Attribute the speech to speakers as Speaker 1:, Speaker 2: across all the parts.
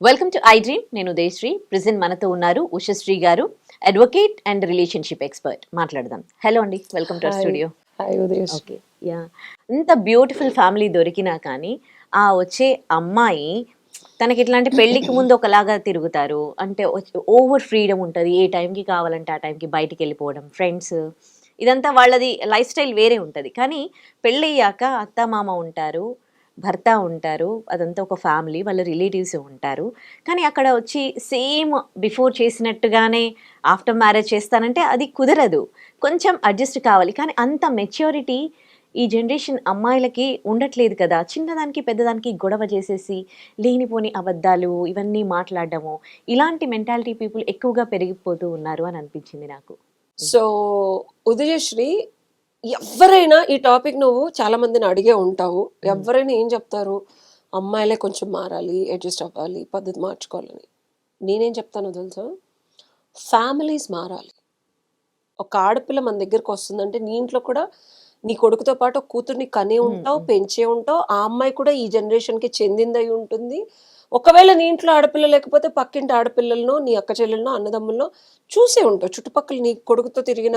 Speaker 1: Welcome to I dream నేను Udayasri. Present మనతో ఉన్నారు ఉషశ్రీ గారు అడ్వకేట్ అండ్ రిలేషన్షిప్ ఎక్స్పర్ట్ మాట్లాడదాం. హలో అండి. Welcome to. Studio okay yeah ఇంత బ్యూటిఫుల్ ఫ్యామిలీ దొరికినా కానీ ఆ వచ్చే అమ్మాయి తనకి ఇట్లాంటి పెళ్ళికి ముందు ఒకలాగా తిరుగుతారు. అంటే ఓవర్ ఫ్రీడమ్ ఉంటుంది. ఏ టైంకి కావాలంటే ఆ టైంకి బయటికి వెళ్ళిపోవడం ఫ్రెండ్స్ ఇదంతా వాళ్ళది లైఫ్ స్టైల్ వేరే ఉంటుంది. కానీ పెళ్ళయ్యాక అత్త మామ ఉంటారు. భర్త ఉంటారు అదంతా ఒక ఫ్యామిలీ వాళ్ళ రిలేటివ్స్ ఉంటారు. కానీ అక్కడ వచ్చి సేమ్ బిఫోర్ చేసినట్టుగానే ఆఫ్టర్ మ్యారేజ్ చేస్తానంటే అది కుదరదు. కొంచెం అడ్జస్ట్ కావాలి. కానీ అంత మెచ్యూరిటీ ఈ జనరేషన్ అమ్మాయిలకి ఉండట్లేదు కదా. చిన్నదానికి పెద్దదానికి గొడవ చేసేసి లేనిపోని అబద్ధాలు ఇవన్నీ మాట్లాడడము ఇలాంటి మెంటాలిటీ పీపుల్ ఎక్కువగా పెరిగిపోతూ ఉన్నారు అని అనిపించింది నాకు.
Speaker 2: సో ఉదయశ్రీ ఎవరైనా ఈ టాపిక్ నువ్వు చాలా మందిని అడిగే ఉంటావు. ఎవరైనా ఏం చెప్తారు? అమ్మాయిలే కొంచెం మారాలి అడ్జస్ట్ అవ్వాలి పద్ధతి మార్చుకోవాలని. నేనేం చెప్తానో తెలుసా? ఫ్యామిలీస్ మారాలి. ఒక ఆడపిల్ల మన దగ్గరకు వస్తుందంటే నీ ఇంట్లో కూడా నీ కొడుకుతో పాటు కూతుర్ని కనే ఉంటావు పెంచే ఉంటావు. ఆ అమ్మాయి కూడా ఈ జనరేషన్కి చెందిందై ఉంటుంది. ఒకవేళ నీ ఇంట్లో ఆడపిల్ల లేకపోతే పక్కింటి ఆడపిల్లలను నీ అక్క చెల్లెలను అన్నదమ్ములను చూసే ఉంటావు చుట్టుపక్కల నీ కొడుకుతో తిరిగిన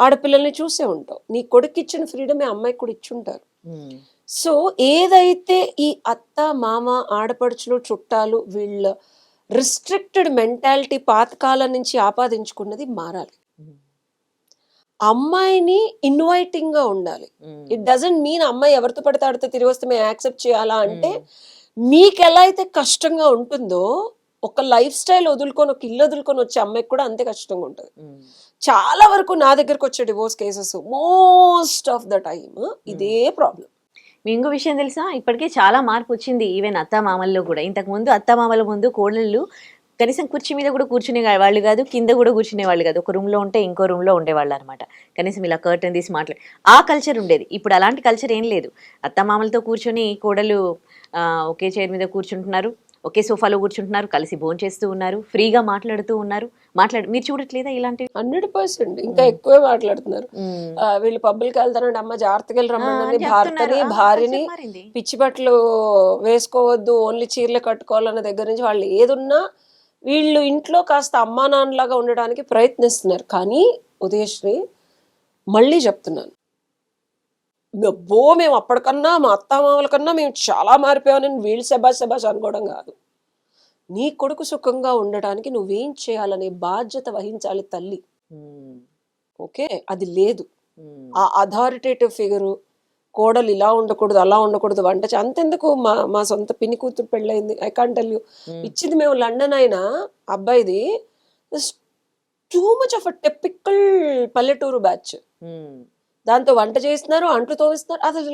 Speaker 2: ఆడపిల్లల్ని చూసే ఉంటావు నీ కొడుకు ఇచ్చిన ఫ్రీడమ్ ఆ అమ్మాయికి కూడా ఇచ్చుంటారు. సో ఏదైతే ఈ అత్త మామ ఆడపడుచులు చుట్టాలు వీళ్ళ రిస్ట్రిక్టెడ్ మెంటాలిటీ పాతకాలం నుంచి ఆపాదించుకున్నది మారాలి
Speaker 1: మ్మ్.
Speaker 2: అమ్మాయిని ఇన్వైటింగ్గా ఉండాలి. ఇట్ డజంట్ మీన్ అమ్మాయి ఎవరితో పడితే ఆడితే తిరిగి వస్తే మేము యాక్సెప్ట్ చేయాలా అంటే. మీకు ఎలా అయితే కష్టంగా ఉంటుందో ఒక లైఫ్ స్టైల్ వదులుకొని ఒక ఇల్లు వదులుకొని వచ్చే అమ్మాయికి కూడా అంతే కష్టంగా ఉంటుంది. చాలా వరకు నా దగ్గరకు వచ్చే divorce cases most of the time ఇదే ప్రాబ్లం
Speaker 1: మీ ఇంకో విషయం తెలుసా? ఇప్పటికే చాలా మార్పు వచ్చింది. ఈవెన్ అత్త మామల్లో కూడా. ఇంతకు ముందు అత్త మామల ముందు కోడళ్ళు కనీసం కుర్చీ మీద కూడా కూర్చునే వాళ్ళు కాదు కింద కూడా కూర్చునే వాళ్ళు కాదు. ఒక room లో ఉంటే ఇంకో room లో ఉండేవాళ్ళు అనమాట కనీసం ఇలా కర్టన్ తీసి మాట్లాడి ఆ కల్చర్ ఉండేది. ఇప్పుడు అలాంటి కల్చర్ ఏం లేదు. అత్త మామలతో కూర్చొని కోడలు ఆ, ఒకే చైర్ మీద కూర్చుంటున్నారు. ఒకే సోఫాలో కూర్చుంటున్నారు. కలిసి భోజనం చేస్తూ ఉన్నారు. ఫ్రీగా మాట్లాడుతూ ఉన్నారు. మాట్లాడు మీరు చూడట్లేదా ఇలాంటివి?
Speaker 2: Hundred percent. ఇంకా ఎక్కువే మాట్లాడుతున్నారు. వీళ్ళు పబ్బులకి వెళ్తారంటే అమ్మ జాగ్రత్తగా
Speaker 1: చెప్తున్నారు.
Speaker 2: భార్తని భార్యని. పిచ్చి బట్టలు వేసుకోవద్దు. ఓన్లీ చీరలు కట్టుకోవాలన్న దగ్గర నుంచి వాళ్ళు ఏదున్నా వీళ్ళు ఇంట్లో కాస్త అమ్మా నాన్నలాగా ఉండడానికి ప్రయత్నిస్తున్నారు. కానీ ఉదయశ్రీ మళ్ళీ చెప్తున్నాను. అబ్బో మేము అప్పటికన్నా మా అత్తామామల కన్నా మేము చాలా మారిపోయామని వీళ్ళు శబాష్ శబాష్ అనుకోవడం కాదు. నీ కొడుకు సుఖంగా ఉండడానికి నువ్వేం చేయాలనే బాధ్యత వహించాలి తల్లి. ఓకే? అది లేదు. ఆ అథారిటేటివ్ ఫిగరు కోడలు ఇలా ఉండకూడదు అలా ఉండకూడదు వంట అంతెందుకు మా మా సొంత పిన్ని కూతురు పెళ్ళయింది. I can't tell you. ఇచ్చింది మేము లండన్ అయినా అబ్బాయిది too much of a typical పల్లెటూరు బ్యాచ్. దాంతో వంట చేస్తున్నారు అంట్లు తోవిస్తున్నారు అసలు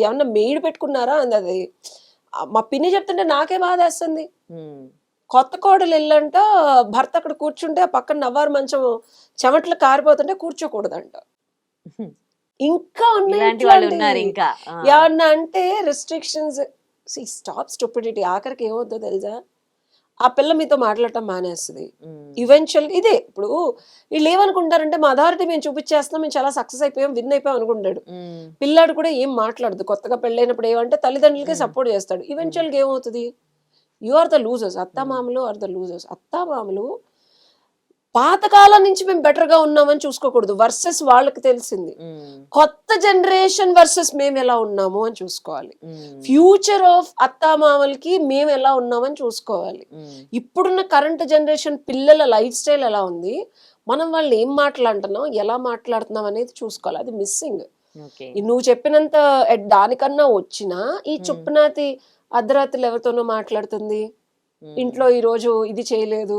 Speaker 2: ఏమన్నా మెయిడ్ పెట్టుకున్నారా అంది అది. మా పిన్ని చెప్తుంటే నాకే బాధ వేస్తుంది. కొత్త కోడలు వెళ్ళంట భర్త అక్కడ కూర్చుంటే ఆ పక్కన నవ్వారు మంచం చెమట్లు కారిపోతుంటే కూర్చోకూడదంట. ఇంకా ఉన్నాయి
Speaker 1: వాళ్ళు. ఉన్నారు ఇంకా.
Speaker 2: ఏమన్నా అంటే రెస్ట్రిక్షన్స్ స్టాప్ స్టూపిడిటీ ఆఖరికి ఏమవుతుందో తెలుసా? ఆ పిల్ల మీతో మాట్లాడటం మానేస్తుంది. ఈవెన్చువల్ ఇదే. ఇప్పుడు వీళ్ళు ఏమనుకుంటారంటే మా అథారిటీ మేము చూపించేస్తున్నాం మేము చాలా సక్సెస్ అయిపోయాం విన్ అయిపోయాం అనుకుంటాడు. పిల్లాడు కూడా ఏం మాట్లాడదు. కొత్తగా పెళ్ళైనప్పుడు ఏమంటే తల్లిదండ్రులకే. సపోర్ట్ చేస్తాడు. ఈవెన్చువల్గా ఏమవుతుంది? యు ఆర్ ద లూజర్స్ అత్తామామలు ఆర్ ద లూజర్స్ అత్తామామలు పాతకాలం నుంచి మేము better గా ఉన్నామని చూసుకోకూడదు. వర్సెస్ వాళ్ళకి తెలిసింది. కొత్త జనరేషన్ వర్సెస్ మేము ఎలా ఉన్నాము అని చూసుకోవాలి. ఫ్యూచర్ ఆఫ్ అత్తామామలకి మేము ఎలా ఉన్నామని చూసుకోవాలి. ఇప్పుడున్న కరెంట్ జనరేషన్ పిల్లల లైఫ్ స్టైల్ ఎలా ఉంది? మనం వాళ్ళు ఏం మాట్లాడుతున్నాం? ఎలా మాట్లాడుతున్నాం అనేది చూసుకోవాలి. అది మిస్సింగ్. నువ్వు చెప్పినంత దానికన్నా వచ్చినా ఈ చుప్పనాతి అర్ధరాత్రులు ఎవరితోనో మాట్లాడుతుంది. ఇంట్లో ఈ రోజు ఇది చేయలేదు.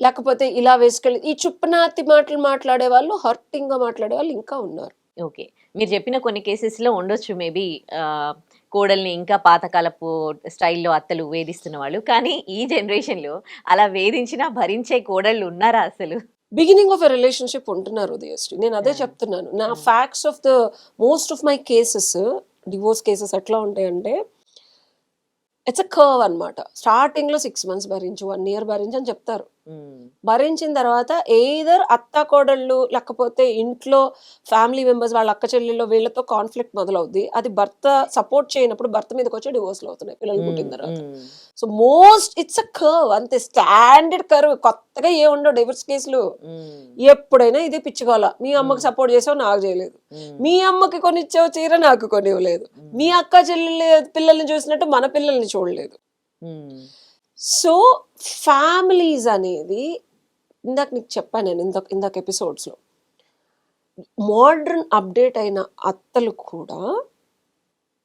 Speaker 2: లేకపోతే ఇలా వేసుకెళ్ళి ఈ చుప్పనాతి మాటలు మాట్లాడే వాళ్ళు హర్టింగ్గా మాట్లాడే వాళ్ళు ఇంకా ఉన్నారు.
Speaker 1: ఓకే. మీరు చెప్పిన కొన్ని cases లో ఉండొచ్చు మేబీ కోడల్ని ఇంకా పాతకాలపు స్టైల్లో అత్తలు వేధిస్తున్న వాళ్ళు. కానీ ఈ generation లో అలా వేధించినా భరించే కోడళ్ళు ఉన్నారా అసలు?
Speaker 2: బిగినింగ్ ఆఫ్ ఎ రిలేషన్షిప్ ఉంటున్నారు ఉదయశ్రీ. నేను అదే. చెప్తున్నాను. నా facts of the most of my cases divorce cases ఎట్లా ఉంటాయంటే ఇట్స్ అ కర్వ్ అనమాట స్టార్టింగ్లో సిక్స్ మంత్స్ భరించు వన్ ఇయర్ భరించు అని చెప్తారు. భరించిన తర్వాత ఎయిదర్ అత్త కోడళ్ళు లేకపోతే ఇంట్లో ఫ్యామిలీ మెంబర్స్ వాళ్ళ అక్క చెల్లెల్లో వీళ్ళతో కాన్ఫ్లిక్ట్ మొదలవుద్ది. అది భర్త సపోర్ట్ చేయనప్పుడు భర్త మీదకి వచ్చి డివోర్స్లు అవుతున్నాయి పిల్లలు పుట్టిన తర్వాత. So most it's a curve అంతే స్టాండర్డ్ కర్వ్. కొత్తగా ఏ ఉండవు డివోర్స్ కేసులు. ఎప్పుడైనా ఇదే పిచ్చుకోవాలా మీ అమ్మకి సపోర్ట్ చేసావు నాకు చేయలేదు. మీ అమ్మకి కొన్ని ఇచ్చావు చీర నాకు కొని ఇవ్వలేదు మీ అక్క చెల్లెలు పిల్లల్ని చూసినట్టు మన పిల్లల్ని చూడలేదు. సో ఫ్యామిలీస్ అనేది ఇందాక నీకు చెప్పాను నేను ఇందాక ఇందాక ఎపిసోడ్స్లో. మోడర్న్ అప్డేట్ అయిన అత్తలు కూడా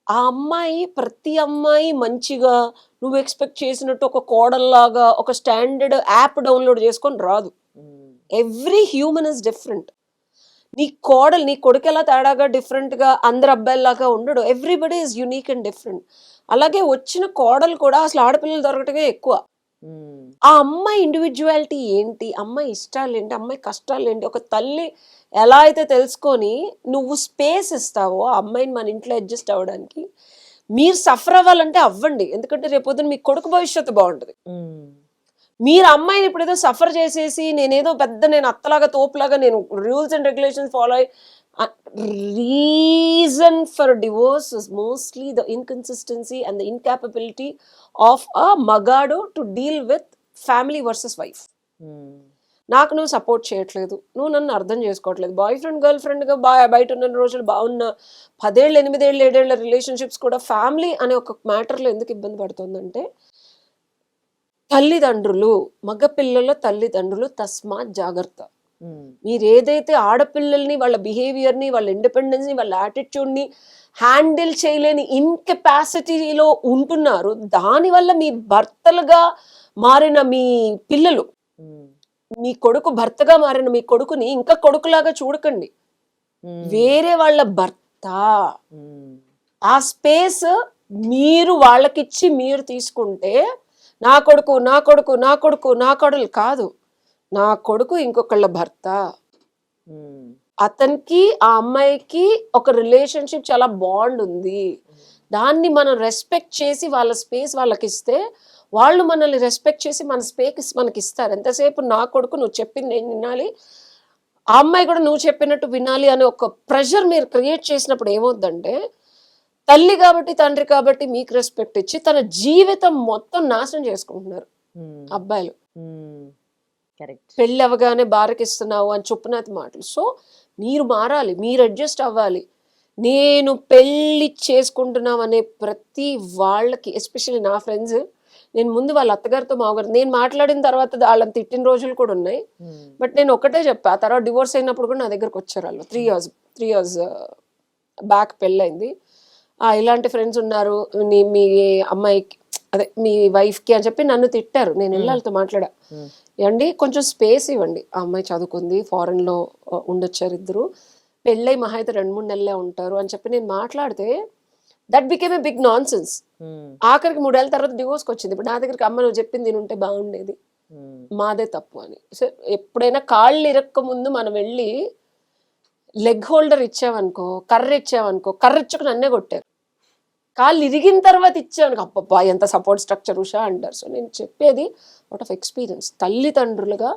Speaker 2: ఆ అమ్మాయి ప్రతి అమ్మాయి మంచిగా నువ్వు ఎక్స్పెక్ట్ చేసినట్టు ఒక కోడల్లాగా ఒక స్టాండర్డ్ యాప్ డౌన్లోడ్ చేసుకొని రాదు. Every human is different. నీ కోడలు నీ కొడుకు ఎలా తేడాగా డిఫరెంట్గా అందరు అబ్బాయిలాగా ఉండడు. Everybody is unique and different అలాగే వచ్చిన కోడలు కూడా అసలు ఆడపిల్లలు దొరకటమే ఎక్కువ. ఆ అమ్మాయి ఇండివిజువాలిటీ ఏంటి? అమ్మాయి ఇష్టాలు ఏంటి? అమ్మాయి కష్టాలు ఏంటి? ఒక తల్లి ఎలా అయితే తెలుసుకొని నువ్వు స్పేస్ ఇస్తావో ఆ అమ్మాయిని మన ఇంట్లో అడ్జస్ట్ అవ్వడానికి మీరు సఫర్ అవ్వాలంటే అవ్వండి. ఎందుకంటే రేపొద్దున మీ కొడుకు భవిష్యత్తు బాగుంటుంది. మీరు అమ్మాయిని ఇప్పుడు ఏదో సఫర్ చేసేసి నేనేదో పెద్ద నేను అత్తలాగా తోపులాగా నేను రూల్స్ అండ్ రెగ్యులేషన్స్ ఫాలో అయ్యి reason for divorce is mostly the inconsistency and the incapability of a మగాడు to deal with family versus wife నాకు నువ్వు సపోర్ట్ చేయట్లేదు. నువ్వు నన్ను అర్థం చేసుకోవట్లేదు. బాయ్ ఫ్రెండ్ గర్ల్ ఫ్రెండ్గా బా బయట ఉన్న రోజులు బాగున్న పదేళ్ళు ఎనిమిదేళ్ళు ఏడేళ్ళ రిలేషన్షిప్స్ కూడా ఫ్యామిలీ అనే ఒక మ్యాటర్లో ఎందుకు ఇబ్బంది పడుతుందంటే తల్లిదండ్రులు మగపిల్లల తల్లిదండ్రులు తస్మాత్ జాగ్రత్త. మీరు ఏదైతే ఆడపిల్లల్ని వాళ్ళ బిహేవియర్ని వాళ్ళ ఇండిపెండెన్స్ని వాళ్ళ యాటిట్యూడ్ని హ్యాండిల్ చేయలేని ఇన్కెపాసిటీలో ఉంటున్నారు దానివల్ల మీ భర్తలుగా మారిన మీ పిల్లలు మీ కొడుకు భర్తగా మారిన మీ కొడుకుని ఇంకా కొడుకులాగా చూడకండి. వేరే వాళ్ళ భర్త. ఆ స్పేస్ మీరు వాళ్ళకిచ్చి మీరు తీసుకుంటే నా కొడుకు నా కొడుకు నా కొడుకు నా కొడలు కాదు. నా కొడుకు ఇంకొకళ్ళ భర్త. అతనికి ఆ అమ్మాయికి ఒక రిలేషన్షిప్ చాలా బాండ్ ఉంది. దాన్ని మనం రెస్పెక్ట్ చేసి వాళ్ళ స్పేస్ వాళ్ళకి ఇస్తే వాళ్ళు మనల్ని రెస్పెక్ట్ చేసి మన స్పేస్ మనకి ఇస్తారు ఎంతసేపు నా కొడుకు నువ్వు చెప్పింది నేను వినాలి ఆ అమ్మాయి కూడా నువ్వు చెప్పినట్టు వినాలి అనే ఒక ప్రెషర్ మీరు క్రియేట్ చేసినప్పుడు ఏమవుద్దంటే తల్లి కాబట్టి తండ్రి కాబట్టి మీకు రెస్పెక్ట్ ఇచ్చి తన జీవితం మొత్తం నాశనం చేసుకుంటున్నారు అబ్బాయిలు. పెళ్ళి అవగానే బారకిస్తున్నావు అని చొప్పునది మాటలు. సో మీరు మారాలి మీరు అడ్జస్ట్ అవ్వాలి. నేను పెళ్ళి చేసుకుంటున్నాం అనే ప్రతి వాళ్ళకి ఎస్పెషల్లీ నా ఫ్రెండ్స్ నేను ముందు వాళ్ళ అత్తగారితో మామగారు నేను మాట్లాడిన తర్వాత వాళ్ళని తిట్టిన రోజులు కూడా ఉన్నాయి. బట్ నేను ఒకటే చెప్పా ఆ తర్వాత డివోర్స్ అయినప్పుడు కూడా నా దగ్గరకు వచ్చారు వాళ్ళు. Three years three years back పెళ్ళైంది ఆ, ఇలాంటి ఫ్రెండ్స్ ఉన్నారు. నీ మీ అమ్మాయికి అదే మీ వైఫ్కి అని చెప్పి నన్ను తిట్టారు. నేను వెళ్ళి వాళ్ళతో మాట్లాడా. ఏమండి కొంచెం స్పేస్ ఇవ్వండి. ఆ అమ్మాయి చదువుకుంది ఫారెన్లో ఉండొచ్చారు ఇద్దరు. పెళ్ళై మహా అయితే రెండు మూడు నెలలే ఉంటారు అని చెప్పి నేను మాట్లాడితే that became a big nonsense ఆఖరికి మూడేళ్ళ తర్వాత డివోర్స్కి వచ్చింది. ఇప్పుడు నా దగ్గరికి అమ్మ నువ్వు చెప్పింది ఉంటే బాగుండేది. మాదే తప్పు అని. సో ఎప్పుడైనా కాళ్ళు ఇరక్క ముందు మనం వెళ్ళి లెగ్ హోల్డర్ ఇచ్చామనుకో కర్ర ఇచ్చామనుకో కర్ర ఇచ్చుకు నన్నే కొట్టారు. కాళ్ళు ఇరిగిన తర్వాత ఇచ్చామనుకో అబ్బబ్బా ఎంత సపోర్ట్ స్ట్రక్చర్ ఉషా అంటారు. సో నేను చెప్పేది అవుట్ ఆఫ్ ఎక్స్పీరియన్స్ తల్లిదండ్రులుగా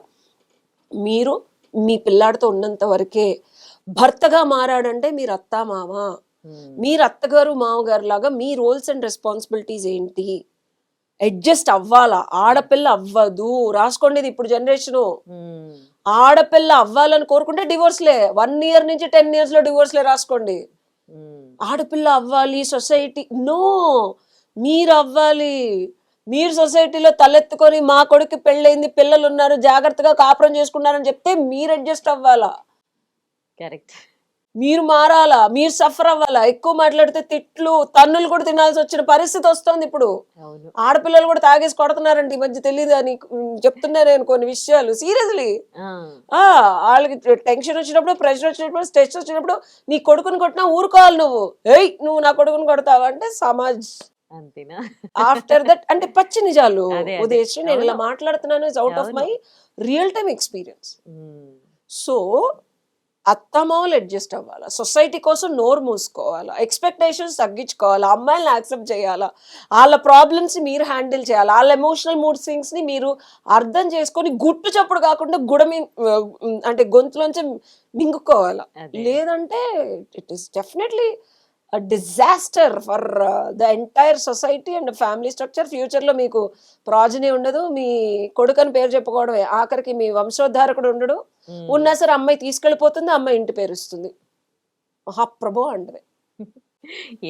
Speaker 2: మీరు మీ పిల్లాడితో ఉన్నంత వరకే భర్తగా మారాడంటే మీరు అత్త మామ. మీరు అత్తగారు మామగారు లాగా మీ రోల్స్ అండ్ రెస్పాన్సిబిలిటీస్ ఏంటి? అడ్జస్ట్ అవ్వాలా? ఆడపిల్ల అవ్వదు. రాసుకోండి ఇప్పుడు జనరేషను ఆడపిల్ల అవ్వాలని కోరుకుంటే డివోర్స్లే వన్ ఇయర్ నుంచి టెన్ ఇయర్స్లో డివోర్స్లే రాసుకోండి. ఆడపిల్ల అవ్వాలి సొసైటీ నో! మీరు అవ్వాలి మీరు సొసైటీలో తలెత్తుకొని మా కొడుకు పెళ్ళైంది పిల్లలు ఉన్నారు జాగ్రత్తగా కాపురం చేసుకున్నారని చెప్తే మీరు అడ్జస్ట్ అవ్వాలా?
Speaker 1: కరెక్ట్.
Speaker 2: మీరు మారాలా? మీరు సఫర్ అవ్వాలా? ఎక్కువ మాట్లాడితే తిట్లు తన్నులు కూడా తినాల్సి వచ్చిన పరిస్థితి వస్తుంది ఇప్పుడు. ఆడపిల్లలు కూడా తాగేసి కొడుతున్నారండి ఈ మధ్య తెలియదు అని చెప్తున్నా నేను కొన్ని విషయాలు. సీరియస్లీ వాళ్ళకి టెన్షన్ వచ్చినప్పుడు ప్రెషర్ వచ్చినప్పుడు స్ట్రెస్ వచ్చినప్పుడు నీ కొడుకుని కొట్టినా ఊరుకోవాలి నువ్వు. ఏయ్ నువ్వు నా కొడుకుని కొడతావా? అంటే సమాజ్.
Speaker 1: అంతేనా?
Speaker 2: ఆఫ్టర్ దట్ అంటే పచ్చి నిజాలు. ఉదయశ్రీ నేను ఇలా. మాట్లాడుతున్నాను out of. My real time experience so అత్తమామలు అడ్జస్ట్ అవ్వాలా? సొసైటీ కోసం నోరు మూసుకోవాలా? ఎక్స్పెక్టేషన్స్ తగ్గించుకోవాలా? అమ్మాయిలను యాక్సెప్ట్ చేయాలా? వాళ్ళ ప్రాబ్లమ్స్ మీరు హ్యాండిల్ చేయాలి? వాళ్ళ ఎమోషనల్ మూడ్ థింగ్స్ని మీరు అర్థం చేసుకొని గుట్టు చప్పుడు కాకుండా గుడమి అంటే గొంతులోంచి మింగుకోవాలా. లేదంటే it is definitely disaster for the entire society and family structure ఫ్యూచర్లో మీకు ప్రాజనీ ఉండదు మీ కొడుకని పేరు చెప్పుకోవడమే. ఆఖరికి మీ వంశోద్ధారకుడు ఉండడు.
Speaker 1: ఉమ్.
Speaker 2: ఉన్నా సరే అమ్మాయి తీసుకెళ్ళిపోతుంది అమ్మాయి ఇంటి పేరు ఇస్తుంది. మహాప్రభు అంటవే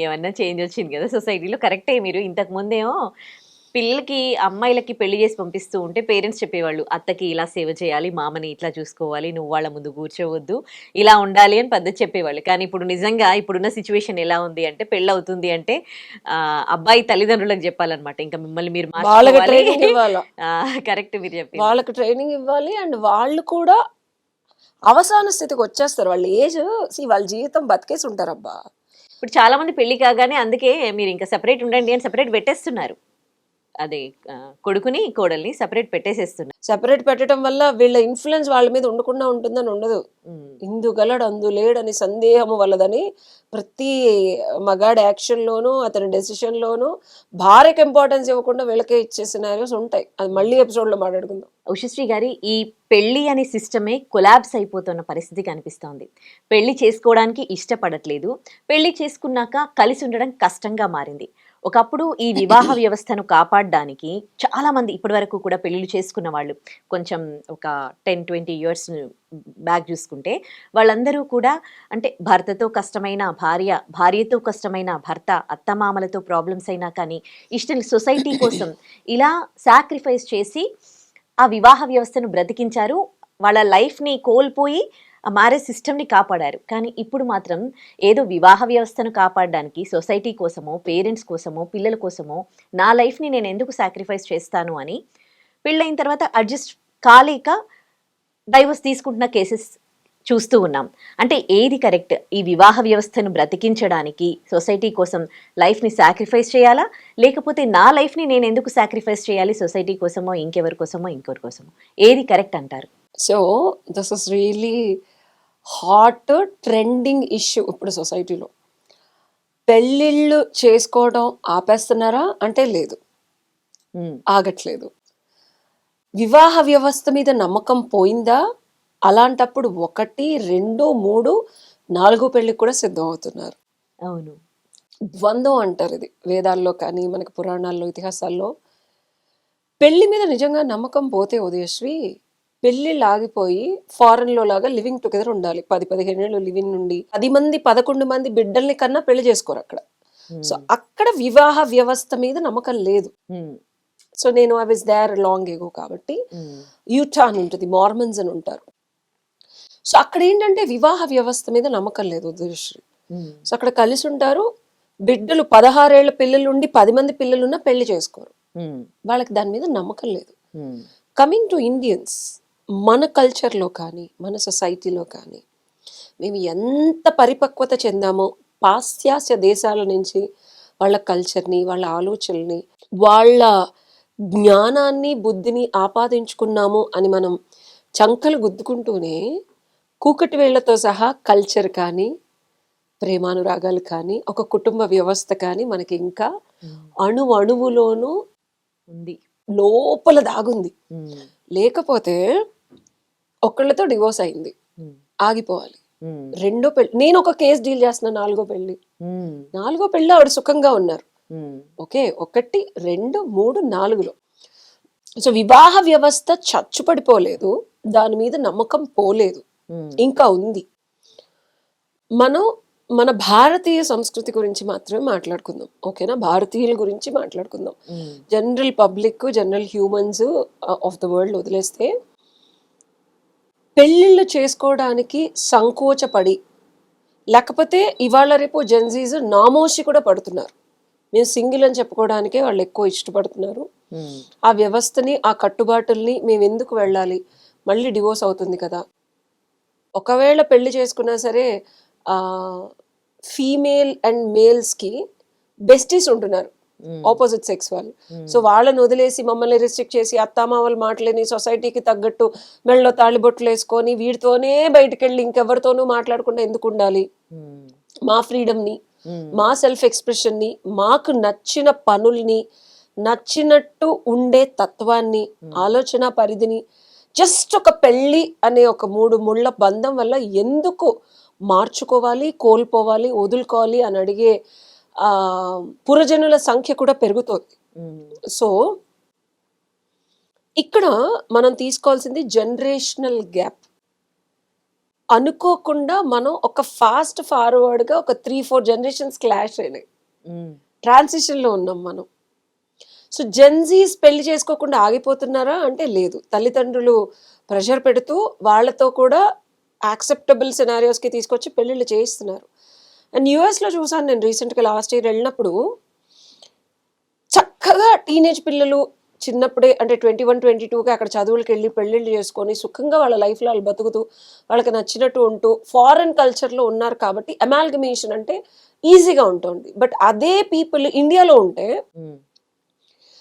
Speaker 1: ఏమన్నా చేంజ్ వచ్చింది కదా సొసైటీలో. కరెక్టే మీరు. ఇంతకు ముందేమో పిల్లలకి అమ్మాయిలకి పెళ్ళి చేసి పంపిస్తూ ఉంటే పేరెంట్స్ చెప్పేవాళ్ళు అత్తకి ఇలా సేవ చేయాలి మామని ఇట్లా చూసుకోవాలి నువ్వు వాళ్ళ ముందు కూర్చోవద్దు ఇలా ఉండాలి అని పద్ధతి చెప్పేవాళ్ళు. కానీ ఇప్పుడు నిజంగా ఇప్పుడున్న సిచ్యువేషన్ ఎలా ఉంది అంటే పెళ్ళి అవుతుంది అంటే ఆ, అబ్బాయి తల్లిదండ్రులకు చెప్పాలన్నమాట. ఇంకా మిమ్మల్ని మీరు కరెక్ట్ మీరు చెప్పింది.
Speaker 2: వాళ్ళకి ట్రైనింగ్ ఇవ్వాలి అండ్ వాళ్ళు కూడా అవసాన స్థితికి వచ్చేస్తారు. వాళ్ళ ఏజ్ వాళ్ళ జీవితం బతికేసి ఉంటారు అబ్బా.
Speaker 1: ఇప్పుడు చాలా మంది పెళ్ళి కాగానే అందుకే మీరు ఇంకా సెపరేట్ ఉండండి అని సెపరేట్ పెట్టేస్తున్నారు. అదే కొడుకుని కోడల్ని సెపరేట్ పెట్టేసేస్తున్నారు.
Speaker 2: సెపరేట్ పెట్టడం వల్ల వీళ్ళ ఇన్ఫ్లుయెన్స్ వాళ్ళ మీద ఉండకుండా ఉంటుందని ఉండదు. ఇందు గలడు అందు లేడని సందేహము వలదని ప్రతి మగాడి యాక్షన్లోనూ అతని డెసిషన్లోనూ భార్యకి ఇంపార్టెన్స్ ఇవ్వకుండా వీళ్ళకే ఇచ్చే సినారియోస్ ఉంటాయి. అది మళ్ళీ ఎపిసోడ్లో మాట్లాడుకుందాం.
Speaker 1: ఉషశ్రీ గారి ఈ పెళ్ళి అనే సిస్టమే కొలాబ్స్ అయిపోతున్న పరిస్థితి కనిపిస్తోంది. పెళ్ళి చేసుకోవడానికి ఇష్టపడట్లేదు. పెళ్ళి చేసుకున్నాక కలిసి ఉండడం కష్టంగా మారింది. ఒకప్పుడు ఈ వివాహ వ్యవస్థను కాపాడడానికి చాలా మంది ఇప్పటి వరకు కూడా పెళ్ళిళ్ళు చేసుకున్న వాళ్ళు కొంచెం ఒక టెన్ ట్వంటీ ఇయర్స్ బ్యాక్ చూసుకుంటే వాళ్ళందరూ కూడా అంటే భర్తతో కష్టమైన భార్య భార్యతో కష్టమైన భర్త అత్తమామలతో ప్రాబ్లమ్స్ అయినా కానీ ఇష్టం సొసైటీ కోసం ఇలా సాక్రిఫైస్ చేసి ఆ వివాహ వ్యవస్థను బ్రతికించారు. వాళ్ళ లైఫ్ని కోల్పోయి ఆ సిస్టమ్ని కాపాడారు. కానీ ఇప్పుడు మాత్రం ఏదో వివాహ వ్యవస్థను కాపాడడానికి సొసైటీ కోసమో పేరెంట్స్ కోసమో పిల్లల కోసమో నా లైఫ్ని నేను ఎందుకు సాక్రిఫైస్ చేస్తాను అని పెళ్ళైన తర్వాత అడ్జస్ట్ కాలేక డైవర్స్ తీసుకుంటున్న కేసెస్ చూస్తూ ఉన్నాం. అంటే ఏది కరెక్ట్? ఈ వివాహ వ్యవస్థను బ్రతికించడానికి సొసైటీ కోసం లైఫ్ని సాక్రిఫైస్ చేయాలా? లేకపోతే నా లైఫ్ని నేను ఎందుకు సాక్రిఫైస్ చేయాలి? సొసైటీ కోసమో ఇంకెవరి కోసమో ఇంకొకరి కోసమో? ఏది కరెక్ట్ అంటారు?
Speaker 2: So this is really hot trending issue ఇప్పుడు సొసైటీలో. పెళ్ళిళ్ళు చేసుకోవడం ఆపేస్తున్నారా? అంటే లేదు. ఆగట్లేదు. వివాహ వ్యవస్థ మీద నమ్మకం పోయిందా? అలాంటప్పుడు ఒకటి రెండు మూడు నాలుగో పెళ్ళికి కూడా సిద్ధం అవుతున్నారు
Speaker 1: అవును.
Speaker 2: ద్వంద్వం అంటారు ఇది. వేదాల్లో కానీ మనకి పురాణాల్లో ఇతిహాసాల్లో. పెళ్ళి మీద నిజంగా నమ్మకం పోతే ఉదయశ్రీ పెళ్ళి లాగిపోయి ఫారెన్లో లాగా లివింగ్ టుగెదర్ ఉండాలి. పది పదిహేను ఏళ్ళు లివింగ్ నుండి పది మంది పదకొండు మంది బిడ్డల్ని కన్నా పెళ్ళి చేసుకోరు అక్కడ. సో అక్కడ వివాహ వ్యవస్థ మీద నమ్మకం లేదు. సో నేను I was there long ago కాబట్టి యూటా అని ఉంటుంది మార్మన్స్ అని ఉంటారు. సో అక్కడ ఏంటంటే వివాహ వ్యవస్థ మీద నమ్మకం లేదు ఉదయశ్రీ. సో అక్కడ కలిసి ఉంటారు బిడ్డలు పదహారేళ్ళ పిల్లలు ఉండి పది మంది పిల్లలు ఉన్నా పెళ్ళి చేసుకోరు. వాళ్ళకి దాని మీద నమ్మకం లేదు. కమింగ్ టు ఇండియన్స్ మన కల్చర్లో కానీ మన సొసైటీలో కానీ మేము ఎంత పరిపక్వత చెందామో పాశ్చాత్య దేశాల నుంచి వాళ్ళ కల్చర్ని వాళ్ళ ఆలోచనల్ని వాళ్ళ జ్ఞానాన్ని బుద్ధిని ఆపాదించుకున్నాము అని మనం చంకలు గుద్దుకుంటూనే కూకటి వేళ్ళతో సహా కల్చర్ కానీ ప్రేమానురాగాలు కానీ ఒక కుటుంబ వ్యవస్థ కానీ మనకి ఇంకా అణు అణువులోనూ
Speaker 1: ఉంది.
Speaker 2: లోపల దాగుంది. లేకపోతే ఒకళ్ళతో డివోర్స్ అయింది. ఆగిపోవాలి. రెండో పెళ్ళి నేను ఒక కేసు డీల్ చేస్తున్నా నాలుగో
Speaker 1: పెళ్ళి
Speaker 2: నాలుగో పెళ్ళి ఆవిడ సుఖంగా ఉన్నారు. ఓకే ఒకటి రెండు మూడు నాలుగులో. సో వివాహ వ్యవస్థ చచ్చుపడిపోలేదు. దాని మీద నమ్మకం పోలేదు. ఇంకా ఉంది. మనం మన భారతీయ సంస్కృతి గురించి మాత్రమే మాట్లాడుకుందాం. ఓకేనా? భారతీయుల గురించి మాట్లాడుకుందాం. General public general humans of the world వదిలేస్తే పెళ్ళిళ్ళు చేసుకోవడానికి సంకోచపడి లేకపోతే ఇవాళ రేపు జెన్జీస్ నామోషి కూడా పడుతున్నారు. మేము సింగిల్ అని చెప్పుకోవడానికే వాళ్ళు ఎక్కువ ఇష్టపడుతున్నారు. ఆ వ్యవస్థని ఆ కట్టుబాటుల్ని మేము ఎందుకు వెళ్ళాలి? మళ్ళీ డివోర్స్ అవుతుంది కదా. ఒకవేళ పెళ్ళి చేసుకున్నా సరే ఫీమేల్ అండ్ మేల్స్కి బెస్టీస్ ఉంటున్నారు. ఆపోజిట్ సెక్స్ వాళ్ళు. సో వాళ్ళని వదిలేసి మమ్మల్ని రిస్ట్రిక్ట్ చేసి అత్తామామల మాటలని సొసైటీకి తగ్గట్టు మెళ్ళలో తాళిబొట్లు వేసుకొని వీడితోనే బయటికి వెళ్ళి ఇంకెవరితోనూ మాట్లాడకుండా ఎందుకు ఉండాలి? మా ఫ్రీడమ్ని మా సెల్ఫ్ ఎక్స్ప్రెషన్ని మాకు నచ్చిన పనుల్ని నచ్చినట్టు ఉండే తత్వాన్ని ఆలోచన పరిధిని జస్ట్ ఒక పెళ్ళి అనే ఒక మూడు ముళ్ళ బంధం వల్ల ఎందుకు మార్చుకోవాలి కోల్పోవాలి వదులుకోవాలి అని అడిగే పురజనుల సంఖ్య కూడా పెరుగుతోంది. సో ఇక్కడ మనం తీసుకోవాల్సింది జనరేషనల్ గ్యాప్ అనుకోకుండా మనం ఒక ఫాస్ట్ ఫార్వర్డ్గా ఒక త్రీ ఫోర్ జనరేషన్స్ క్లాష్ అయినాయి. ట్రాన్సిషన్లో ఉన్నాం మనం. సో జెన్జీస్ పెళ్ళి చేసుకోకుండా ఆగిపోతున్నారా? అంటే లేదు. తల్లిదండ్రులు ప్రెషర్ పెడుతూ వాళ్ళతో కూడా యాక్సెప్టబుల్ సినారియోస్కి తీసుకొచ్చి పెళ్ళిళ్ళు చేయిస్తున్నారు. అండ్ యూఎస్లో చూసాను నేను రీసెంట్గా లాస్ట్ ఇయర్ వెళ్ళినప్పుడు చక్కగా టీనేజ్ పిల్లలు చిన్నప్పుడే అంటే ట్వంటీ వన్ ట్వంటీ టూకి అక్కడ చదువులకు వెళ్ళి పెళ్ళిళ్ళు చేసుకొని సుఖంగా వాళ్ళ లైఫ్లో వాళ్ళు బతుకుతూ వాళ్ళకి నచ్చినట్టు ఉంటూ ఫారెన్ కల్చర్లో ఉన్నారు కాబట్టి అమాల్గమేషన్ అంటే ఈజీగా ఉంటుంది. బట్ అదే పీపుల్ ఇండియాలో ఉంటే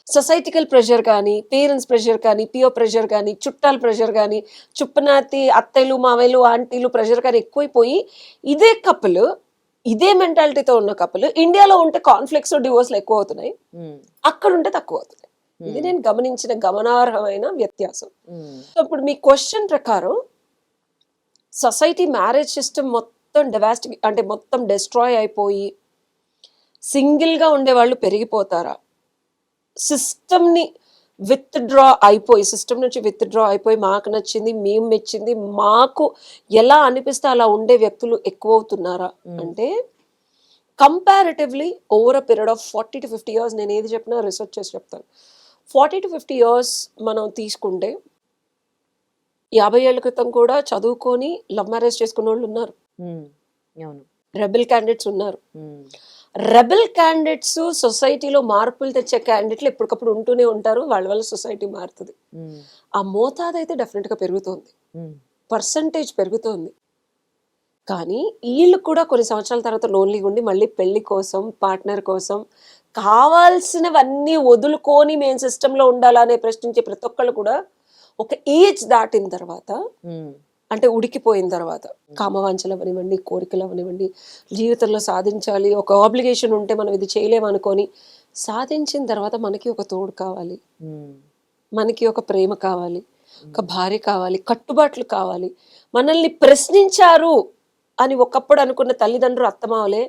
Speaker 2: సొసైటికల్ ప్రెషర్ కానీ పేరెంట్స్ ప్రెషర్ కానీ పియో ప్రెషర్ కానీ చుట్టాల ప్రెషర్ కానీ చుప్పనాతి అత్తలు మావయ్యలు ఆంటీలు ప్రెషర్ కానీ ఎక్కువైపోయి ఇదే కప్పులు ఇదే మెంటాలిటీతో ఉన్న కప్పులు ఇండియాలో ఉంటే కాన్ఫ్లిక్ట్స్ డివోర్స్లు ఎక్కువ అవుతున్నాయి అక్కడ ఉంటే తక్కువ అవుతున్నాయి ఇది నేను గమనించిన గమనార్హమైన వ్యత్యాసం. ఇప్పుడు మీ క్వశ్చన్ ప్రకారం సొసైటీ మ్యారేజ్ సిస్టమ్ మొత్తం డెవాస్టి అంటే మొత్తం డెస్ట్రాయ్ అయిపోయి సింగిల్గా ఉండే వాళ్ళు పెరిగిపోతారా? సిస్టమ్ని విత్ డ్రా అయిపోయి సిస్టమ్ నుంచి విత్ డ్రా అయిపోయి మాకు నచ్చింది మేము మెచ్చింది మాకు ఎలా అనిపిస్తే అలా ఉండే వ్యక్తులు ఎక్కువ అవుతున్నారా అంటే comparatively over a period of forty to fifty years నేను ఏది చెప్పినా రీసెర్చ్ చేసి చెప్తాను. ఫార్టీ టు ఫిఫ్టీ ఇయర్స్ మనం తీసుకుంటే యాభై ఏళ్ళ క్రితం కూడా చదువుకొని లవ్ మ్యారేజ్ చేసుకున్న వాళ్ళు ఉన్నారు రెబల్ క్యాండిడేట్స్ ఉన్నారు. రెబల్ క్యాండిడేట్స్ సొసైటీలో మార్పులు తెచ్చే క్యాండిడేట్లు ఎప్పటికప్పుడు ఉంటూనే ఉంటారు. వాళ్ళ వల్ల సొసైటీ మారుతుంది. ఆ మోతాదు అయితే డెఫినెట్గా పెరుగుతోంది. పర్సంటేజ్ పెరుగుతోంది. కానీ వీళ్ళు కూడా కొన్ని సంవత్సరాల తర్వాత లోన్లీగా ఉండి మళ్ళీ పెళ్ళి కోసం పార్ట్నర్ కోసం కావాల్సినవన్నీ వదులుకొని మేము సిస్టంలో ఉండాలనే ప్రశ్నించే ప్రతి ఒక్కళ్ళు కూడా ఒక ఏజ్ దాటిన తర్వాత అంటే ఉడికిపోయిన తర్వాత కామవాంఛలు అవనివ్వండి కోరికలు అవనివ్వండి జీవితంలో సాధించాలి ఒక ఆబ్లిగేషన్ ఉంటే మనం ఇది చేయలేమనుకొని సాధించిన తర్వాత మనకి ఒక తోడు కావాలి. మనకి ఒక ప్రేమ కావాలి ఒక భార్య కావాలి కట్టుబాట్లు కావాలి. మనల్ని ప్రశ్నించారు అని ఒకప్పుడు అనుకున్న తల్లిదండ్రులు అత్తమావలే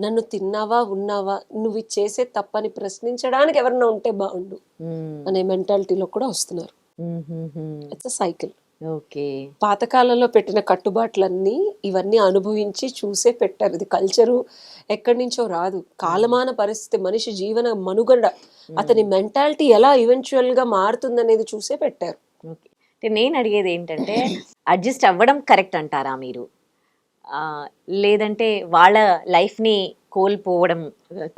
Speaker 2: నన్ను తిన్నావా ఉన్నావా? నువ్వు చేసే తప్పని ప్రశ్నించడానికి ఎవరన్నా ఉంటే బాగుండు. అనే మెంటాలిటీలో కూడా వస్తున్నారు. It's cycle
Speaker 1: okay.
Speaker 2: పాతకాలంలో పెట్టిన కట్టుబాట్లన్నీ ఇవన్నీ అనుభవించి చూసే పెట్టారు. ఇది కల్చరు ఎక్కడి నుంచో రాదు. కాలమాన పరిస్థితి మనిషి జీవన మనుగడ అతని మెంటాలిటీ ఎలా ఈవెన్చువల్గా మారుతుందనేది చూసే పెట్టారు.
Speaker 1: అంటే నేను అడిగేది ఏంటంటే అడ్జస్ట్ అవ్వడం కరెక్ట్ అంటారా మీరు? లేదంటే వాళ్ళ లైఫ్ని కోల్పోవడం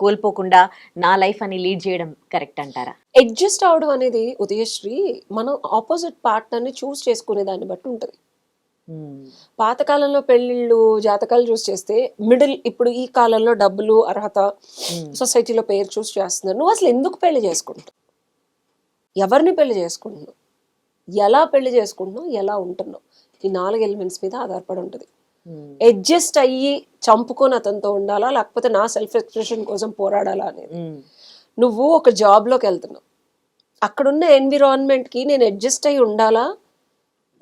Speaker 1: కోల్పోకుండా నా లైఫ్ అని లీడ్ చేయడం కరెక్ట్ అంటారా?
Speaker 2: అడ్జస్ట్ అవడం అనేది ఉదయశ్రీ మనం ఆపోజిట్ పార్ట్నర్ని చూస్ చేసుకునే దాన్ని బట్టి ఉంటుంది. పాతకాలంలో పెళ్ళిళ్ళు జాతకాలు చూస్ చేస్తే మిడిల్ ఇప్పుడు ఈ కాలంలో డబ్బులు అర్హత సొసైటీలో పేరు చూస్ చేస్తున్నారు. నువ్వు అసలు ఎందుకు పెళ్ళి చేసుకుంటావు ఎవరిని పెళ్ళి చేసుకుంటున్నావు? ఎలా పెళ్ళి చేసుకుంటున్నావు? ఎలా ఉంటున్నావు? ఈ నాలుగు ఎలిమెంట్స్ మీద ఆధారపడి ఉంటుంది. అడ్జస్ట్ అయ్యి చంపుకొని అతనితో ఉండాలా? లేకపోతే నా సెల్ఫ్ ఎక్స్ప్రెషన్ కోసం పోరాడాలా అనేది? నువ్వు ఒక జాబ్లోకి వెళ్తున్నావు. అక్కడున్న ఎన్విరాన్మెంట్కి నేను అడ్జస్ట్ అయ్యి ఉండాలా?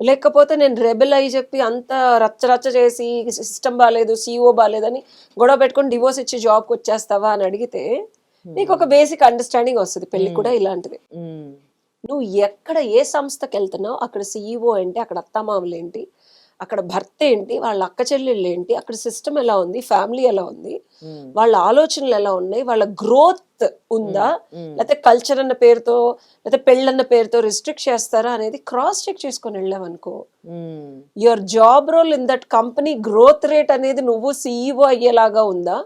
Speaker 2: లేకపోతే నేను రెబెల్ అయ్యి చెప్పి అంత రచ్చ రచ్చ చేసి సిస్టమ్ బాగాలేదు సీఓ బాగాలేదని గొడవ పెట్టుకొని డివోర్స్ ఇచ్చి జాబ్కి వచ్చేస్తావా అని అడిగితే నీకు ఒక బేసిక్ అండర్స్టాండింగ్ వస్తుంది. పెళ్ళి కూడా ఇలాంటిది. నువ్వు ఎక్కడ ఏ సంస్థకి వెళ్తున్నావు? అక్కడ సీఈఓ ఏంటి? అక్కడ అత్తామామలు ఏంటి? అక్కడ భర్త ఏంటి వాళ్ళ అక్క చెల్లెళ్ళు ఏంటి అక్కడ సిస్టమ్ ఎలా ఉంది ఫ్యామిలీ ఎలా ఉంది వాళ్ళ ఆలోచనలు ఎలా ఉన్నాయి వాళ్ళ గ్రోత్ ఉందా లేకపోతే కల్చర్ అన్న పేరుతో లేకపోతే పెళ్ళన్న పేరుతో రిస్ట్రిక్ట్ చేస్తారా అనేది క్రాస్ చెక్ చేసుకొని వెళ్ళావనుకో your job role in that company growth rate అనేది నువ్వు సీఈఓ అయ్యేలాగా ఉందా?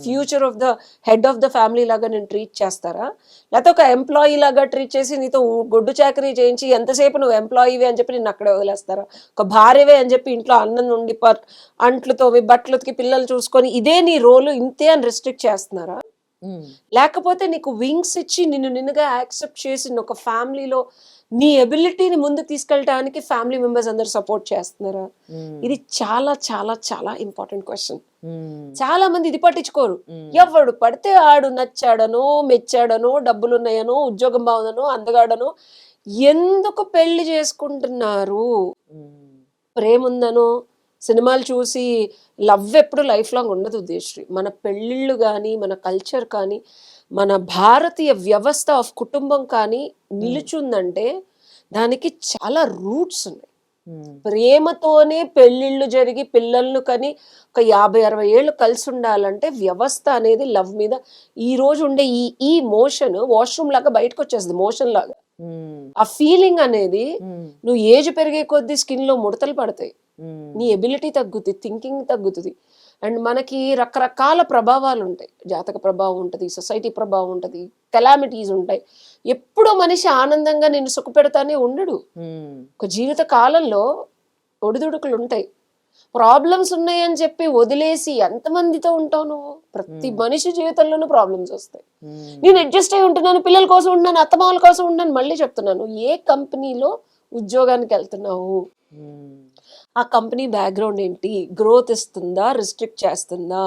Speaker 2: Future of the head of the family లాగా నేను ట్రీట్ చేస్తారా? లేకపోతే ఒక ఎంప్లాయీ లాగా ట్రీట్ చేసి నీతో గొడ్డు చాకరీ చేయించి ఎంతసేపు నువ్వు ఎంప్లాయీవే అని చెప్పి నిన్ను అక్కడే వదిలేస్తారా? ఒక భార్యవే అని చెప్పి ఇంట్లో అన్నం నుండి ప- అంట్లు తోమి బట్టలు ఉతికి పిల్లలు చూసుకొని ఇదే నీ రోలు ఇంతే అని రెస్ట్రిక్ట్ చేస్తున్నారా?
Speaker 1: ఉమ్,
Speaker 2: లేకపోతే నీకు వింగ్స్ ఇచ్చి నిన్ను నిన్నుగా యాక్సెప్ట్ చేసి ఒక ఫ్యామిలీలో నీ ఎబిలిటీని ముందుకు తీసుకెళ్ళడానికి ఫ్యామిలీ మెంబర్స్ అందరు సపోర్ట్ చేస్తున్నారా? ఇది చాలా చాలా చాలా ఇంపార్టెంట్ క్వశ్చన్ చాలా మంది ఇది పట్టించుకోరు. ఎవడు పడితే ఆడు నచ్చాడనో మెచ్చాడనో డబ్బులున్నాయనో ఉద్యోగం బాగుందనో అందగాడనో ఎందుకు పెళ్ళి చేసుకుంటున్నారు? ప్రేమ ఉందనో సినిమాలు చూసి లవ్ ఎప్పుడు లైఫ్ లాంగ్ ఉండదు ఉద్దేశ్రీ మన పెళ్ళిళ్ళు కానీ మన కల్చర్ కానీ మన భారతీయ వ్యవస్థ ఆఫ్ కుటుంబం కానీ నిలుచుందంటే దానికి చాలా రూట్స్ ఉన్నాయి. ప్రేమతోనే పెళ్ళిళ్ళు జరిగి పిల్లలను కని ఒక యాభై అరవై ఏళ్ళు కలిసి ఉండాలంటే వ్యవస్థ అనేది లవ్ మీద ఈ రోజు ఉండే ఈ ఈ మోషన్ వాష్రూమ్ లాగా బయటకు వచ్చేస్తుంది మోషన్ లాగా. ఆ ఫీలింగ్ అనేది నువ్వు ఏజ్ పెరిగే కొద్దీ స్కిన్లో ముడతలు పడతాయి. నీ ఎబిలిటీ తగ్గుతుంది థింకింగ్ తగ్గుతుంది. అండ్ మనకి రకరకాల ప్రభావాలు ఉంటాయి. జాతక ప్రభావం ఉంటుంది సొసైటీ ప్రభావం ఉంటుంది కెలామిటీస్ ఉంటాయి. ఎప్పుడో మనిషి ఆనందంగా నిన్ను సుఖపెడతానే ఉండడు. ఒక జీవిత కాలంలో ఒడిదుడుకులు ఉంటాయి. ప్రాబ్లమ్స్ ఉన్నాయని చెప్పి వదిలేసి ఎంతమందితో ఉంటావు నువ్వు? ప్రతి మనిషి జీవితంలోనూ ప్రాబ్లమ్స్ వస్తాయి. నేను అడ్జస్ట్ అయి ఉంటున్నాను పిల్లల కోసం ఉంటున్నాను అత్తమామల కోసం ఉంటున్నాను మళ్ళీ చెప్తున్నాను. ఏ కంపెనీలో ఉద్యోగానికి వెళ్తున్నావు? ఆ కంపెనీ బ్యాక్గ్రౌండ్ ఏంటి? గ్రోత్ ఇస్తుందా? రిస్ట్రిక్ట్ చేస్తుందా?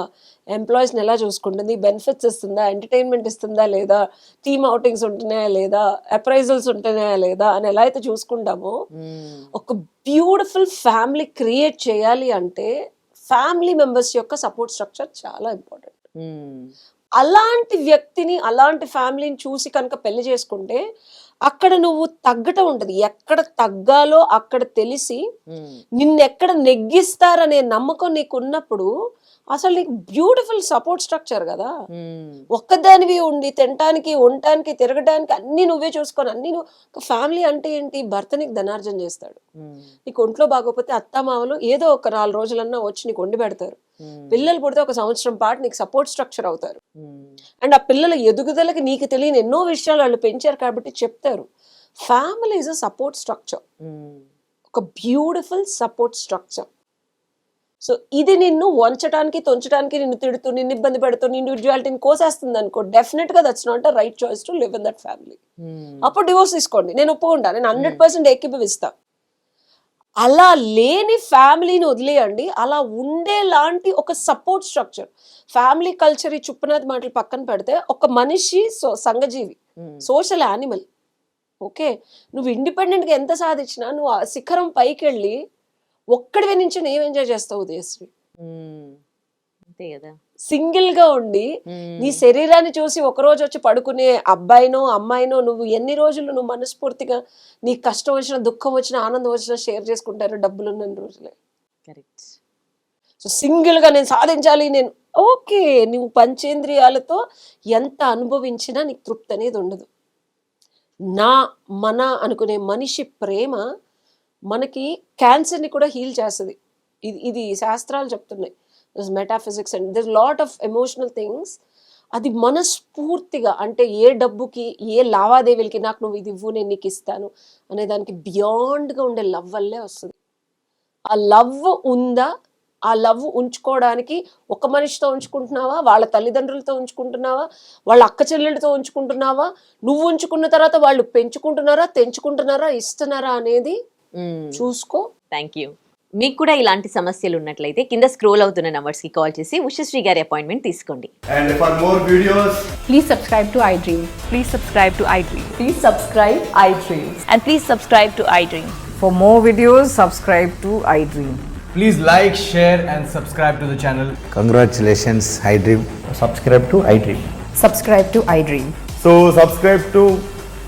Speaker 2: ఎంప్లాయీస్ని ఎలా చూసుకుంటుంది? బెనిఫిట్స్ ఇస్తుందా? ఎంటర్టైన్మెంట్ ఇస్తుందా లేదా? టీమ్ అవుటింగ్స్ ఉంటున్నాయా లేదా? అప్రైజల్స్ ఉంటున్నాయా లేదా? అని ఎలా అయితే చూసుకుంటామో ఒక బ్యూటిఫుల్ ఫ్యామిలీ క్రియేట్ చేయాలి అంటే ఫ్యామిలీ మెంబర్స్ యొక్క సపోర్ట్ స్ట్రక్చర్ చాలా ఇంపార్టెంట్. అలాంటి వ్యక్తిని అలాంటి ఫ్యామిలీని చూసి కనుక పెళ్ళి చేసుకుంటే అక్కడ నువ్వు తగ్గటం ఉంటుంది. ఎక్కడ తగ్గాలో అక్కడ తెలిసి నిన్నెక్కడ నెగ్గిస్తారనే నమ్మకం నీకు ఉన్నప్పుడు అసలు నీకు బ్యూటిఫుల్ సపోర్ట్ స్ట్రక్చర్ కదా. ఒక్కదానివి ఉండి తినటానికి ఉండటానికి తిరగడానికి అన్ని నువ్వే చూసుకొని అన్ని నువ్వు ఒక ఫ్యామిలీ అంటే ఏంటి? భర్త నీకు ధనార్జన చేస్తాడు. నీకు ఒంట్లో బాగోకపోతే అత్తమామలు ఏదో ఒక నాలుగు రోజులన్నా వచ్చి నీకు వండి పెడతారు. పిల్లలు పుడితే ఒక సంవత్సరం పాటు నీకు సపోర్ట్ స్ట్రక్చర్ అవుతారు. అండ్ ఆ పిల్లల ఎదుగుదలకి నీకు తెలియని ఎన్నో విషయాలు వాళ్ళు పెంచారు కాబట్టి చెప్తారు. Family is a support structure ఒక బ్యూటిఫుల్ సపోర్ట్ స్ట్రక్చర్ సో ఇది నిన్ను వంచడానికి తొంచడానికి నిన్ను తిడుతూ నిన్ను ఇబ్బంది పెడుతూ ఇండివిజువాలిటీని కోసేస్తుంది అనుకో. డెఫినెట్గా that's not right choice to live in that family అప్పుడు డివోర్స్ తీసుకోండి. నేను ఒప్పుకుంటా. నేను హండ్రెడ్ పర్సెంట్ ఏకీభవిస్తా. అలా లేని ఫ్యామిలీని వదిలేయండి. అలా ఉండేలాంటి ఒక సపోర్ట్ స్ట్రక్చర్ ఫ్యామిలీ కల్చర్ ఈ చుప్పనాథ్ మాటలు పక్కన పెడితే ఒక మనిషి సో సంఘజీవి సోషల్ యానిమల్ ఓకే నువ్వు ఇండిపెండెంట్గా ఎంత సాధించినా నువ్వు ఆ శిఖరం పైకి వెళ్ళి ఒక్కడివి నుంచి నువ్వు ఎంజాయ్ చేస్తావు ఉదయశ్రీ?
Speaker 1: అంతే కదా.
Speaker 2: సింగిల్గా ఉండి నీ శరీరాన్ని చూసి ఒక రోజు వచ్చి పడుకునే అబ్బాయినో అమ్మాయినో నువ్వు ఎన్ని రోజులు నువ్వు మనస్ఫూర్తిగా నీ కష్టం వచ్చిన దుఃఖం వచ్చిన ఆనందం వచ్చినా షేర్ చేసుకుంటారు డబ్బులు ఉన్న రోజులే.
Speaker 1: కరెక్ట్.
Speaker 2: సో సింగిల్గా నేను సాధించాలి నేను ఓకే నువ్వు పంచేంద్రియాలతో ఎంత అనుభవించినా నీకు తృప్తి అనేది ఉండదు. నా మన అనుకునే మనిషి ప్రేమ మనకి క్యాన్సర్ని కూడా హీల్ చేస్తుంది. ఇది ఇది శాస్త్రాలు చెప్తున్నాయి. Metaphysics and this lot of emotional things అది మనస్ఫూర్తిగా అంటే ఏ డబ్బుకి ఏ లావాదేవీలకి నాకు నువ్వు ఇది ఇవ్వు నేను నీకు ఇస్తాను అనే దానికి బియాండ్గా ఉండే లవ్ వల్లే వస్తుంది. ఆ లవ్ ఉందా? ఆ లవ్ ఉంచుకోవడానికి ఒక మనిషితో ఉంచుకుంటున్నావా? వాళ్ళ తల్లిదండ్రులతో ఉంచుకుంటున్నావా? వాళ్ళ అక్క చెల్లెళ్ళతో ఉంచుకుంటున్నావా? నువ్వు ఉంచుకున్న తర్వాత వాళ్ళు పెంచుకుంటున్నారా తెంచుకుంటున్నారా ఇస్తున్నారా అనేది చూసుకో
Speaker 1: థ్యాంక్ యూ మీకు కూడా ఇలాంటి సమస్యలు ఉన్నట్లయితే కింద స్క్రోల్ అవుతున్న numbers కి కాల్ చేసి ఉషశ్రీ గారి అపాయింట్మెంట్ తీసుకోండి
Speaker 3: And for more videos,
Speaker 4: Please subscribe to iDream.
Speaker 5: Please subscribe to iDream.
Speaker 4: Please subscribe iDream.
Speaker 5: And please subscribe to iDream.
Speaker 4: For more videos, subscribe to iDream.
Speaker 6: Please like, share, and subscribe to the channel.
Speaker 7: Congratulations, iDream.
Speaker 8: subscribe to iDream.
Speaker 4: Subscribe to iDream.
Speaker 3: so